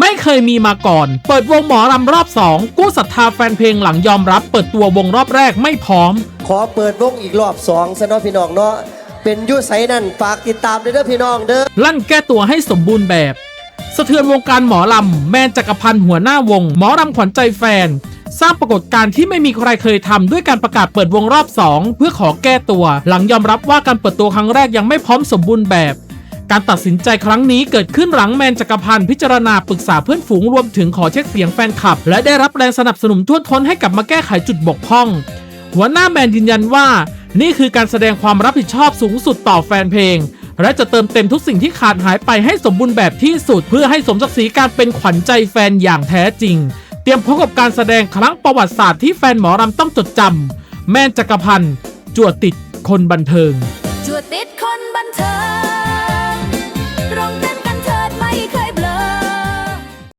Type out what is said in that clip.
ไม่เคยมีมาก่อน เปิดวงหมอลำรอบ 2 กู้ศรัทธาแฟนเพลงหลังยอมรับ เปิดตัววงรอบแรกไม่พร้อม ขอเปิดวงอีกรอบสองซะเนาะพี่น้องเนาะเป็นอยุไสนั่นฝากติดตามด้วยเด้อพี่น้องเด้อลั่นแก้ตัวให้สมบูรณ์แบบ สะเทือนวงการหมอลำ แมนจักรพันธ์หัวหน้าวง หมอลำขวัญใจแฟน สร้างปรากฏการณ์ที่ไม่มีใครเคยทำด้วยการประกาศเปิดวงรอบ 2 เพื่อขอแก้ตัว หลังยอมรับว่าการเปิดตัวครั้งแรกยังไม่พร้อมสมบูรณ์แบบ การตัดสินใจครั้งนี้เกิดขึ้นหลังแมนจักรพันธ์พิจารณาปรึกษาเพื่อนฝูงรวมถึงขอเช็คเสียงแฟนคลับ และได้รับแรงสนับสนุนท่วท้นให้กลับมาแก้ไขจุดบกพร่อง หัวหน้าแมนยืนยันว่า นี่คือการแสดงความรับผิดชอบสูงสุดต่อแฟนเพลง และจะเติมเต็มทุกสิ่งที่ขาดหายไปให้สมบูรณ์แบบที่สุด เพื่อให้สมศักดิ์ศรีการเป็นขวัญใจแฟนอย่างแท้จริง เตรียมพบกับการแสดงครั้งประวัติศาสตร์ที่แฟนหมอรำต้องจดจำแมนจักรพันธ์จวดติดคนบันเทิง จวดติดคนบันเทิง